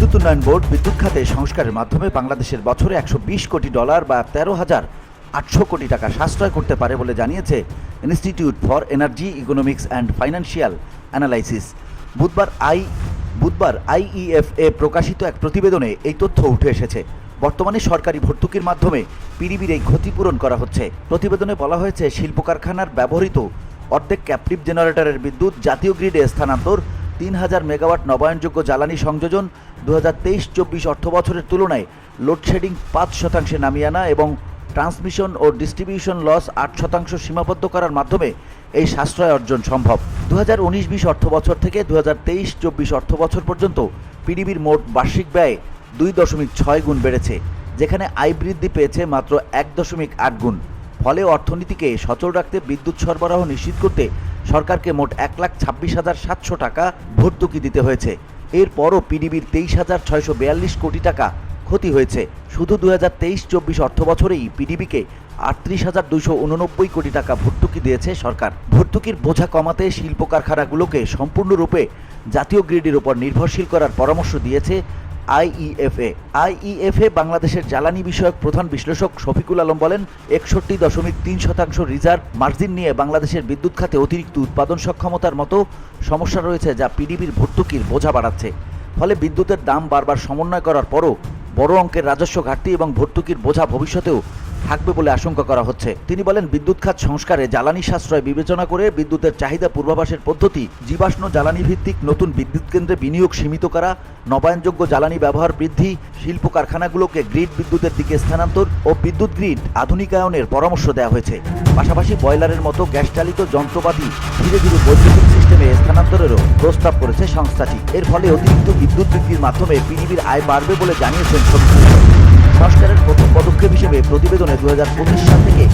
বিদ্যুৎ উন্নয়ন বোর্ড বিদ্যুৎ খাতে সংস্কারের মাধ্যমে বাংলাদেশের বছরে একশো বিশ কোটি ডলার বা তেরো হাজার আটশো কোটি টাকা সাশ্রয় করতে পারে বলে জানিয়েছে institute for energy, economics and financial analysis. বুধবার আই, বুধবার আইইএফএ প্রকাশিত এক প্রতিবেদনে এই তথ্য উঠে এসেছে। বর্তমানে সরকারি ভর্তুকির মাধ্যমে পিডিবির এই ক্ষতিপূরণ করা হচ্ছে। প্রতিবেদনে বলা হয়েছে শিল্প কারখানার ব্যবহৃত অর্ধেক ক্যাপটিভ জেনারেটরের বিদ্যুৎ জাতীয় গ্রিডে স্থানান্তর তিন হাজার মেগাওয়াট নবায়নযোগ্য জ্বালানি সংযোজন দু হাজার তেইশ চব্বিশ অর্থ বছরের তুলনায় লোডশেডিং পাঁচ শতাংশে নামিয়ে আনা এবং ট্রান্সমিশন ও ডিস্ট্রিবিউশন লস আট শতাংশ সীমাবদ্ধ করার মাধ্যমে এই সাশ্রয় অর্জন সম্ভব। দু হাজার উনিশ বিশ অর্থ বছর থেকে দু হাজার তেইশ চব্বিশ অর্থ বছর পর্যন্ত পিডিবির মোট বার্ষিক ব্যয় দুই দশমিক ছয় গুণ বেড়েছে, যেখানে আয় বৃদ্ধি পেয়েছে মাত্র এক দশমিক আট গুণ। ফলে অর্থনীতিকে সচল রাখতে বিদ্যুৎ সরবরাহ নিশ্চিত করতে সরকারকে মোট এক লাখ ছাব্বিশ হাজার সাতশো টাকা ভর্তুকি দিতে হয়েছে। এরপরও পিডিবির তেইশ হাজার ছয়শো বিয়াল্লিশ কোটি টাকা ক্ষতি হয়েছে। শুধু দু হাজার তেইশ চব্বিশ অর্থ বছরেই পিডিবিকে আটত্রিশ হাজার দুইশো উননব্বই কোটি টাকা ভর্তুকি দিয়েছে সরকার। ভর্তুকির বোঝা কমাতে শিল্প কারখানাগুলোকে সম্পূর্ণরূপে জাতীয় গ্রিডের উপর নির্ভরশীল করার পরামর্শ দিয়েছে আইইএফএ। আইইএফএ বাংলাদেশের জ্বালানি বিষয়ক প্রধান বিশ্লেষক শফিকুল আলম বলেন, একষট্টি দশমিক তিন শতাংশ রিজার্ভ মার্জিন নিয়ে বাংলাদেশের বিদ্যুৎ খাতে অতিরিক্ত উৎপাদন সক্ষমতার মতো সমস্যা রয়েছে যা পিডিবির ভর্তুকির বোঝা বাড়াচ্ছে। ফলে বিদ্যুতের দাম বারবার সমন্বয় করার পরও বড় অঙ্কের রাজস্ব ঘাটতি এবং ভর্তুকির বোঝা ভবিষ্যতেও থাকবে বলে আশঙ্কা করা হচ্ছে। তিনি বলেন, বিদ্যুৎ খাত সংস্কারে জ্বালানি সাশ্রয় বিবেচনা করে বিদ্যুতের চাহিদা পূর্বাভাসের পদ্ধতি, জীবাশ্ম জ্বালানি ভিত্তিক নতুন বিদ্যুৎ কেন্দ্রে বিনিয়োগ সীমিত করা, নবায়নযোগ্য জ্বালানি ব্যবহার বৃদ্ধি, শিল্প কারখানাগুলোকে গ্রিড বিদ্যুতের দিকে স্থানান্তর ও বিদ্যুৎ গ্রিড আধুনিকায়নের পরামর্শ দেওয়া হয়েছে। পাশাপাশি বয়লারের মতো গ্যাস চালিত যন্ত্রপাতি ধীরে ধীরে বৈদ্যুতিক সিস্টেমে স্থানান্তরেরও প্রস্তাব করেছে সংস্থাটি। এর ফলে অতিরিক্ত বিদ্যুৎ বিক্রির মাধ্যমে পিডিবির আয় বাড়বে বলে জানিয়েছেন প্রতিবেদনে দু সাল থেকে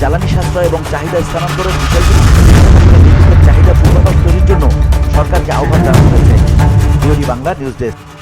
জ্বালানি সাশ্রয় এবং চাহিদা স্থানান্তরের বিষয়গুলি চাহিদা পূর্বাভাস তৈরির জন্য সরকারকে আহ্বান জানানো হয়েছে। Bangla news desk.